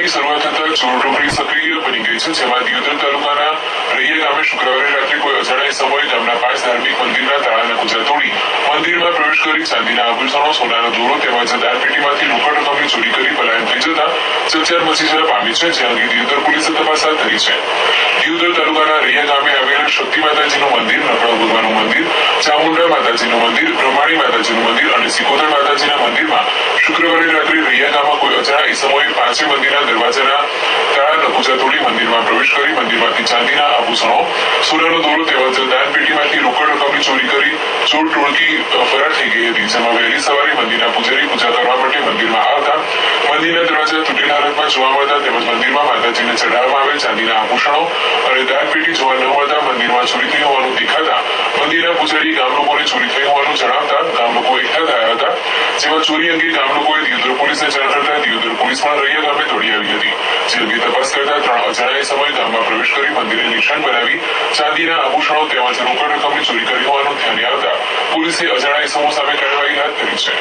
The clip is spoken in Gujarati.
ચોમાસાની શરૂઆત થતા ચોર સક્રિય બની ગઈ છે. જેમાં દિયોદર તાલુકાના રૈયા ગામે શુક્રવારે રાત્રે કોઈ અજાણ્યા સમયે ગામના પાંચ ધાર્મિક મંદિરના તાળાના કુંજા તોડી મંદિરમાં પ્રવેશ કરી ચાંદીના આભૂષણો, સોનાનો દોરો તેમજ દાનપેટીમાંથી રોકડ રકમની ચોરી કરી પલાયન થઈ જતા ચકચાર મચી જવા પામી છે, જે અંગે દિયોદર પોલીસે તપાસ હાથ ધરી છે. દિયોદર તાલુકાના રૈયા ગામે આવેલ શક્તિ માતાજીનું મંદિર નકળો ભગવાનનું મંદિર, ચામુંડા માતાજીનું મંદિર, બ્રહ્માણી માતાજીનું મંદિર અને સિકોદર માતાજીના મંદિરમાં શુક્રવારે રાત્રે રૈયા ગામમાં કોઈ અજાણા ઇસમોએ પાંચે મંદિરના દરવાજાના તાળા નકુચા તોડી મંદિરમાં પ્રવેશ કરી મંદિરમાંથી ચાંદીના આભૂષણો સોનાનો દોરો તેમજ દાનપેટીમાંથી રોકડ રકમની ચોરી કરી ચોર ટોળકી ફરાર થઈ ગઈ હતી, જેમાં વહેલી સવારે મંદિરના પૂજારી પૂજા કરવા માટે મંદિરમાં આવતા મંદિરના દરવાજા તૂટેલા હાલતમાં જોવા મળતા તેમજ મંદિરમાં માતાજીને ચઢાવવામાં આવેલ ચાંદીના આભૂષણો અને દાનપેટી જોવા ન મળતા મંદિરમાં ચોરી થઈ હોવાનું દેખાતા મંદિરના પૂજારી ગામ લોકોને ચોરી થઈ હોવાનું જણાવતા ગામ લોકો એકઠા થયા હતા જેમાં ચોરી અંગે કામનો કોઈ દિયોદર પોલીસને જાણ કરતા દિયોદર પોલીસ પણ ગામે દોડી આવી હતી. જે અંગે તપાસ કરતા ત્રણ અજાણ્યા સમયે ગામમાં પ્રવેશ કરી મંદિરે નિશાન બનાવી ચાંદીના આભૂષણો તેમજ રોકડ રકમની ચોરી કરી હોવાનું ધ્યાને આવતા પોલીસે અજાણ્યા સમૂહ સામે કાર્યવાહી હાથ ધરી છે.